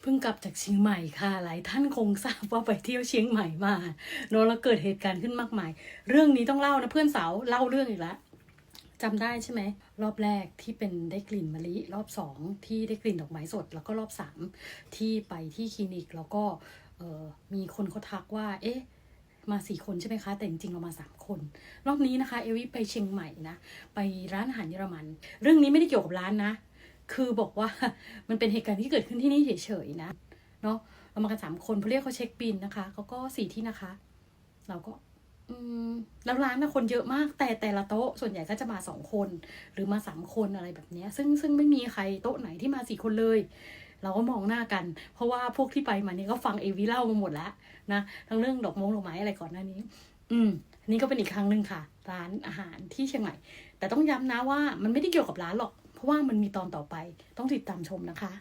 เพิ่งกลับจากเชียงใหม่ค่ะ หลายท่านคงทราบว่าไปเที่ยวเชียงใหม่มาเนอะแล้วเกิดเหตุการณ์ขึ้นมากมาย เรื่องนี้ต้องเล่านะเพื่อนสาวเล่าเรื่องอีกแล้วจำได้ใช่ไหม รอบแรกที่เป็นได้กลิ่นมะลิ รอบสองที่ได้กลิ่นดอกไม้สด แล้วก็รอบสามที่ไปที่คลินิกแล้วก็มีคนเขาทักว่า เอ๊ะมาสี่คนใช่ไหมคะ แต่จริงๆเรามาสามคน รอบนี้นะคะ เอวิไปเชียงใหม่นะ ไปร้านอาหารเยอรมัน เรื่องนี้ไม่ได้เกี่ยวกับร้านนะ คือบอกว่ามันเป็นเหตุการณ์ที่เกิดขึ้นที่นี่เฉยๆนะ เนาะเรามากันสามคนเขาเรียกเขาเช็คบินนะคะเขาก็สี่ที่นะคะ เราก็ อืมแล้วร้านนะคนเยอะมาก แต่แต่ละโต๊ะส่วนใหญ่ก็จะมาสองคน หรือมาสามคนอะไรแบบนี้ซึ่งซึ่งไม่มีใครโต๊ะไหนที่มาสี่คนเลยเราก็มองหน้ากัน เพราะว่าพวกที่ไปมานี่ก็ฟังเอวิเล่ามาหมดแล้วนะทั้งเรื่องดอกมงดอกไม้อะไรก่อนหน้านี้ อืมนนี้ก็เป็นอีกครั้งหนึ่งค่ะ ร้านอาหารที่เชียงใหม่ แต่ต้องย้ำนะว่ามันไม่ได้เกี่ยวกับร้านหรอก เพราะว่ามันมีตอนต่อไปต้องติดตามชมนะคะ